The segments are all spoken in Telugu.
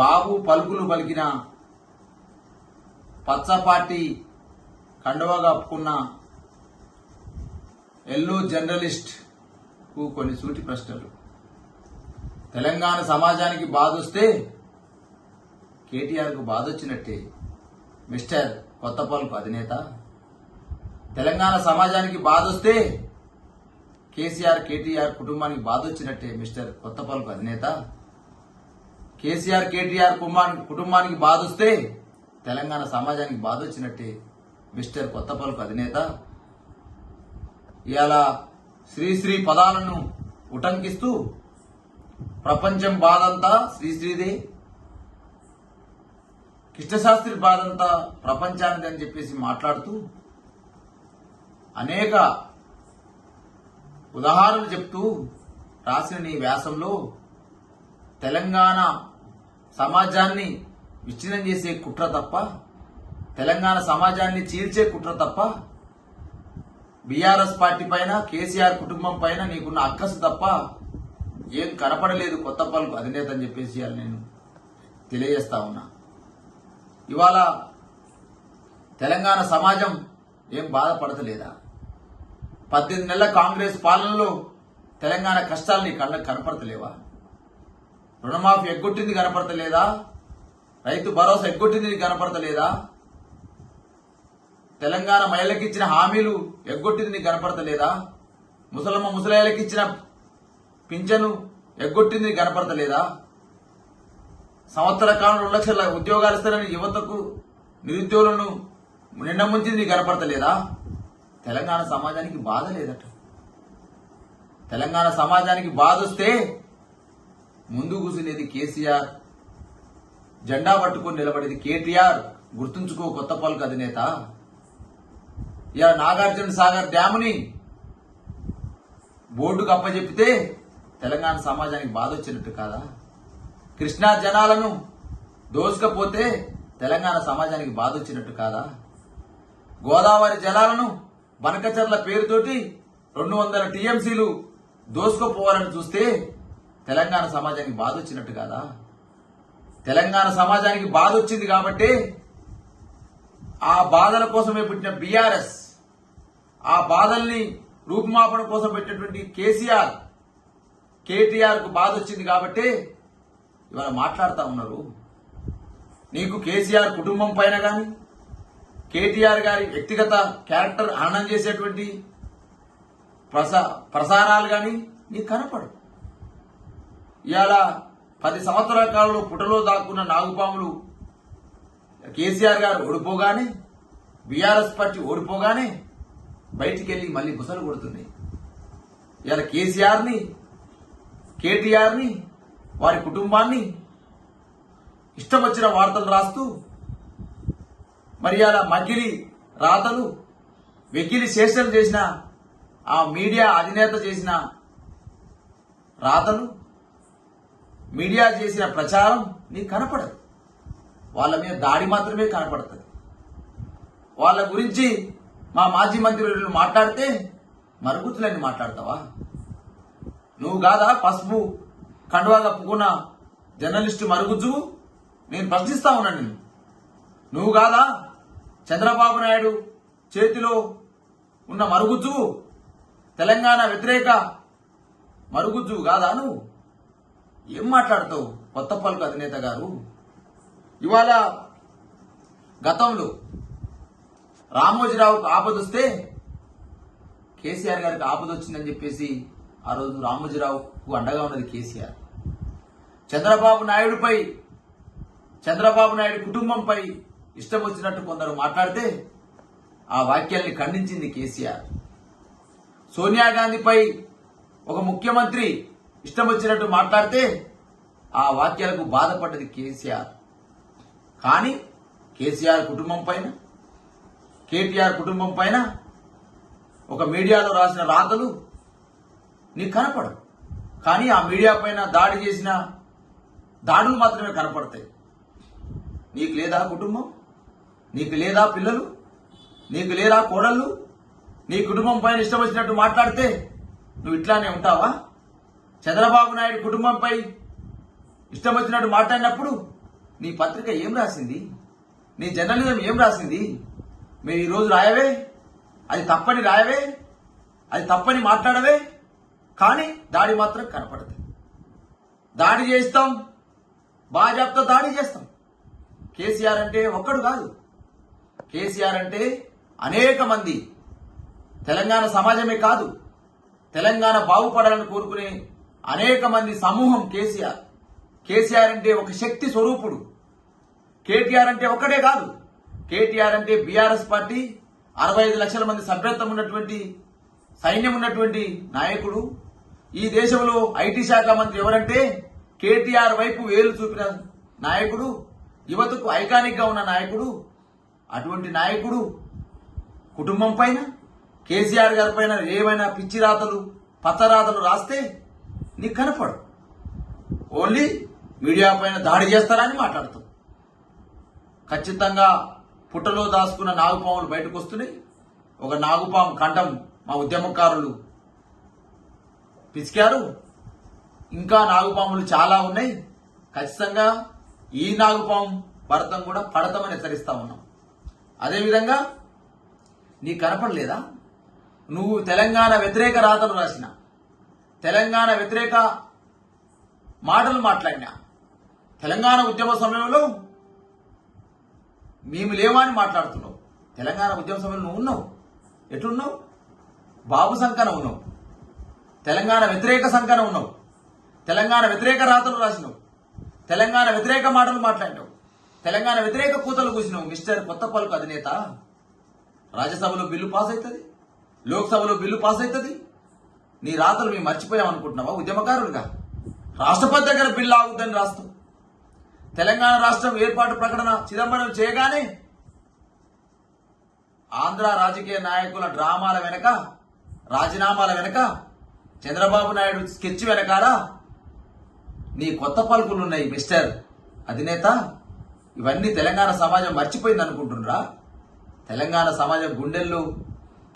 బాబు పలుకులు పలికిన పచ్చపాటి కండువా కప్పుకున్న ఎల్లో జర్నలిస్ట్కు కొన్ని సూటి ప్రశ్నలు. తెలంగాణ సమాజానికి బాధ వస్తే కేటీఆర్కు బాధ వచ్చినట్టే మిస్టర్ కొత్తపల్కు అధినేత. తెలంగాణ సమాజానికి బాధ వస్తే కేసీఆర్ కేటీఆర్ కుటుంబానికి బాధ వచ్చినట్టే మిస్టర్ కొత్తపల్కు అధినేత. కేసీఆర్ కేటీఆర్ కుటుంబానికి బాధ వస్తే తెలంగాణ సమాజానికి బాధ వచ్చినట్టే మిస్టర్ కొత్తపల్కు అధినేత. ఇవాళ శ్రీశ్రీ పదాలను ఉటంకిస్తూ ప్రపంచం బాధంతా శ్రీశ్రీదే కృష్ణశాస్త్రి బాధంతా ప్రపంచానిది అని చెప్పేసి మాట్లాడుతూ అనేక ఉదాహరణలు చెప్తూ రాసిన నీ వ్యాసంలో తెలంగాణ సమాజాన్ని విచ్ఛిన్నం చేసే కుట్ర తప్ప తెలంగాణ సమాజాన్ని చీల్చే కుట్ర తప్ప బీఆర్ఎస్ పార్టీ పైన కేసీఆర్ కుటుంబం పైన నీకున్న అక్కసు తప్ప ఏం కనపడలేదు కొత్త పలుకు అధినేత అని చెప్పేసి నేను తెలియజేస్తా ఉన్నా. ఇవాళ తెలంగాణ సమాజం ఏం బాధపడతలేదా? పద్దెనిమిది నెలల కాంగ్రెస్ పాలనలో తెలంగాణ కష్టాలు నీ కళ్ళకు కనపడతలేవా? రుణమాఫీ ఎగ్గొట్టింది కనపడతలేదా? రైతు భరోసా ఎగ్గొట్టింది కనపడతలేదా? తెలంగాణ మహిళలకు ఇచ్చిన హామీలు ఎగ్గొట్టింది నీకు కనపడతలేదా? ముసలమ్మ ముసలాయలకు ఇచ్చిన పింఛను ఎగ్గొట్టింది నీకు కనపడతలేదా? సంవత్సర కాలంలో రెండు లక్షల ఉద్యోగాలు ఇస్తారని యువతకు నిరుద్యోగులను నిన్న ముంచింది నీకు కనపడతలేదా? తెలంగాణ సమాజానికి బాధ లేదట. తెలంగాణ సమాజానికి బాధ వస్తే ముందు కూర్చునేది కేసీఆర్ జెండా పట్టుకొని నిలబడేది కేటీఆర్. గుర్తుంచుకో కొత్త పాలకు అధినేత. ఇలా నాగార్జున సాగర్ డ్యాముని బోర్డుకు అప్పచెప్పితే తెలంగాణ సమాజానికి బాధ వచ్చినట్టు కాదా? కృష్ణా జనాలను దోసుకపోతే తెలంగాణ సమాజానికి బాధ వచ్చినట్టు కాదా? గోదావరి జలాలను బనకచర్ల పేరుతోటి రెండు వందల టీఎంసీలు దోసుకుపోవాలని చూస్తే తెలంగాణ సమాజానికి బాధ వచ్చినట్టు కాదా? తెలంగాణ సమాజానికి బాధ వచ్చింది కాబట్టి ఆ బాధల కోసమే పుట్టిన బీఆర్ఎస్ ఆ బాధల్ని రూపుమాపణ కోసం పెట్టినటువంటి కేసీఆర్ కేటీఆర్కు బాధ వచ్చింది కాబట్టి ఇవాళ మాట్లాడుతూ ఉన్నారు. నీకు కేసీఆర్ కుటుంబం పైన కానీ కేటీఆర్ గారి వ్యక్తిగత క్యారెక్టర్ హననం చేసేటువంటి ప్రసా ప్రసారాలు కానీ నీకు కనపడు ఇవాళ పది సంవత్సరాల కాలంలో పుటలో దాక్కున్న నాగుపాములు కేసీఆర్ గారు ఓడిపోగానే బీఆర్ఎస్ పార్టీ ఓడిపోగానే బయటికి వెళ్ళి మళ్ళీ బుసలు కొడుతున్నాయి. ఇవాళ కేసీఆర్ని కేటీఆర్ని వారి కుటుంబాన్ని ఇష్టం వచ్చిన వార్తలు రాస్తూ మరి అలా మగిలి రాతలు వెకిలి చేష్టలు చేసిన ఆ మీడియా అధినేత చేసిన రాతలు మీడియా చేసిన ప్రచారం నీకు కనపడదు. వాళ్ళ మీద దాడి మాత్రమే కనపడుతుంది. వాళ్ళ గురించి మా మాజీ మంత్రులు మాట్లాడితే మరుగుతులని మాట్లాడతావా? నువ్వు కాదా పసుపు కండువా కప్పుకున్న జర్నలిస్టు మరుగుజ్జు నేను ప్రశ్నిస్తా ఉన్నా నేను నువ్వు కాదా చంద్రబాబు నాయుడు చేతిలో ఉన్న మరుగుజ్జు తెలంగాణ వ్యతిరేక మరుగుజ్జు కాదా నువ్వు? ఏం మాట్లాడతావు? కొత్త పలుకు అధినేత గారు. ఇవాళ గతంలో రామోజీరావుకు ఆపదొస్తే కేసీఆర్ గారికి ఆపదొచ్చిందని చెప్పేసి ఆ రోజు రామోజీరావుకు అండగా ఉన్నది కేసీఆర్. చంద్రబాబు నాయుడుపై చంద్రబాబు నాయుడు కుటుంబంపై ఇష్టం వచ్చినట్టు కొందరు మాట్లాడితే ఆ వాక్యాల్ని ఖండించింది కేసీఆర్. సోనియా గాంధీపై ఒక ముఖ్యమంత్రి ఇష్టం వచ్చినట్టు మాట్లాడితే ఆ వాక్యాలకు బాధపడ్డది కేసీఆర్. కానీ కేసీఆర్ కుటుంబం పైన కేటీఆర్ కుటుంబం పైన ఒక మీడియాలో రాసిన రాతలు నీకు కనపడవు. కానీ ఆ మీడియా పైన దాడి చేసిన దాడులు మాత్రమే కనపడతాయి. నీకు లేదా కుటుంబం నీకు లేదా పిల్లలు నీకు లేదా కోడళ్ళు నీ కుటుంబం పైన ఇష్టం వచ్చినట్టు మాట్లాడితే నువ్వు ఇట్లానే ఉంటావా? చంద్రబాబు నాయుడు కుటుంబంపై ఇష్టం వచ్చినట్టు మాట్లాడినప్పుడు నీ పత్రిక ఏం రాసింది? నీ జర్నలిజం ఏం రాసింది? మీరు ఈరోజు రాయవే? అది తప్పని రాయవే? అది తప్పని మాట్లాడవే? కానీ దాడి మాత్రం కనపడదు. దాడి చేస్తాం భాజపాతో దాడి చేస్తాం. కేసీఆర్ అంటే ఒక్కడు కాదు. కేసీఆర్ అంటే అనేక మంది. తెలంగాణ సమాజమే కాదు. తెలంగాణ బాగుపడాలని కోరుకునే అనేక మంది సమూహం కేసీఆర్. కేసీఆర్ అంటే ఒక శక్తి స్వరూపుడు. కేటీఆర్ అంటే ఒక్కడే కాదు. కేటీఆర్ అంటే బీఆర్ఎస్ పార్టీ అరవై ఐదు లక్షల మంది సభ్యత్వం ఉన్నటువంటి సైన్యం ఉన్నటువంటి నాయకుడు. ఈ దేశంలో ఐటీ శాఖ మంత్రి ఎవరంటే కేటీఆర్ వైపు వేలు చూపిన నాయకుడు యువతకు ఐకానిక్గా ఉన్న నాయకుడు. అటువంటి నాయకుడు కుటుంబం పైన కేసీఆర్ గారి పైన ఏమైనా పిచ్చి రాతలు పచ్చరాతలు రాస్తే నీకు కనపడు. ఓన్లీ మీడియా పైన దాడి చేస్తారని మాట్లాడుతాం ఖచ్చితంగా పుట్టలో దాచుకున్న నాగుపాములు బయటకు వస్తున్నాయి. ఒక నాగుపాము కంఠం మా ఉద్యమకారులు పిసికారు. ఇంకా నాగుపాములు చాలా ఉన్నాయి. ఖచ్చితంగా ఈ నాగుపాము భరతం కూడా పడతామని హెచ్చరిస్తా ఉన్నాం. అదేవిధంగా నీకు కనపడలేదా? నువ్వు తెలంగాణ వ్యతిరేక రాతలు రాసిన తెలంగాణ వ్యతిరేక మాటలు మాట్లాడినా. తెలంగాణ ఉద్యమ సమయంలో మేము లేవా అని మాట్లాడుతున్నావు. తెలంగాణ ఉద్యమ సమయంలో నువ్వు ఉన్నావు. ఎట్లున్నావు? బాబు సంకన ఉన్నావు. తెలంగాణ వ్యతిరేక సంకన ఉన్నావు. తెలంగాణ వ్యతిరేక రాతలు రాసినావు. తెలంగాణ వ్యతిరేక మాటలు మాట్లాడినావు. తెలంగాణ వ్యతిరేక కూతలు కూసినావు. మిస్టర్ కొత్త పలుకు అధినేత. రాజ్యసభలో బిల్లు పాస్ అవుతుంది. లోక్సభలో బిల్లు పాస్ అవుతుంది. నీ రాతలు మేము మర్చిపోయాం అనుకుంటున్నావా? ఉద్యమకారులుగా. రాష్ట్రపతి దగ్గర బిల్లు ఆగుద్దని రాస్తాం. తెలంగాణ రాష్ట్రం ఏర్పాటు ప్రకటన చిదంబరం చేయగానే ఆంధ్ర రాజకీయ నాయకుల డ్రామాల వెనక రాజీనామాల వెనక చంద్రబాబు నాయుడు స్కెచ్ వెనకాల నీ కొత్త పలుకులు ఉన్నాయి మిస్టర్ అధినేత. ఇవన్నీ తెలంగాణ సమాజం మర్చిపోయింది అనుకుంటున్నారా తెలంగాణ సమాజం గుండెల్లో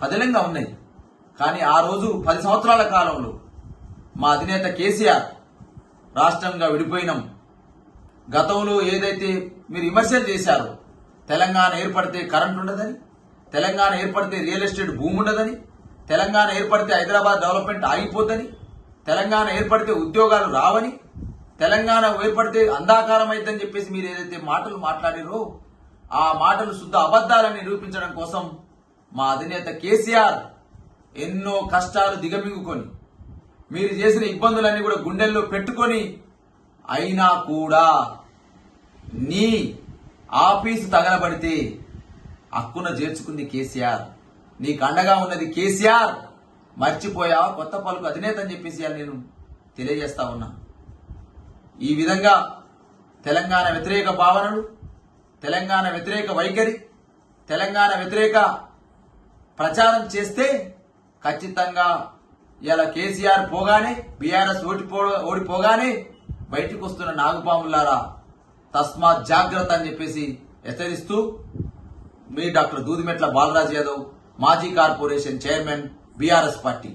పదిలంగా ఉన్నాయి. కానీ ఆ రోజు పది సంవత్సరాల కాలంలో మా అధినేత కేసీఆర్ రాష్ట్రంగా విడిపోయినాం. గతంలో ఏదైతే మీరు విమర్శలు చేశారో తెలంగాణ ఏర్పడితే కరెంట్ ఉండదని తెలంగాణ ఏర్పడితే రియల్ ఎస్టేట్ భూమి ఉండదని తెలంగాణ ఏర్పడితే హైదరాబాద్ డెవలప్మెంట్ ఆగిపోద్దని తెలంగాణ ఏర్పడితే ఉద్యోగాలు రావని తెలంగాణ ఏర్పడితే అంధాకారం అయిద్దని చెప్పేసి మీరు ఏదైతే మాటలు మాట్లాడారో ఆ మాటలు శుద్ధ అబద్ధాలని నిరూపించడం కోసం మా అధినేత కేసీఆర్ ఎన్నో కష్టాలు దిగమింగుకొని మీరు చేసిన ఇబ్బందులన్నీ కూడా గుండెల్లో పెట్టుకొని అయినా కూడా నీ ఆఫీసు తగలబడితే హక్కున చేర్చుకుంది కేసీఆర్. నీకు అండగా ఉన్నది కేసీఆర్. మర్చిపోయా కొత్త పలుకు అధినేత అని చెప్పేసి నేను తెలియజేస్తా ఉన్నా. ఈ విధంగా తెలంగాణ వ్యతిరేక భావనలు తెలంగాణ వ్యతిరేక వైఖరి తెలంగాణ వ్యతిరేక ప్రచారం చేస్తే ఖచ్చితంగా ఇలా కేసీఆర్ పోగానే బీఆర్ఎస్ ఓడిపో ఓడిపోగానే బయటకు వస్తున్న నాగుపాములారా తస్మాత్ జాగ్రత్త అని చెప్పేసి హెచ్చరిస్తూ మీ డాక్టర్ దూదిమెట్ల బాలరాజ్ యాదవ్ మాజీ కార్పొరేషన్ చైర్మన్ బీఆర్ఎస్ పార్టీ.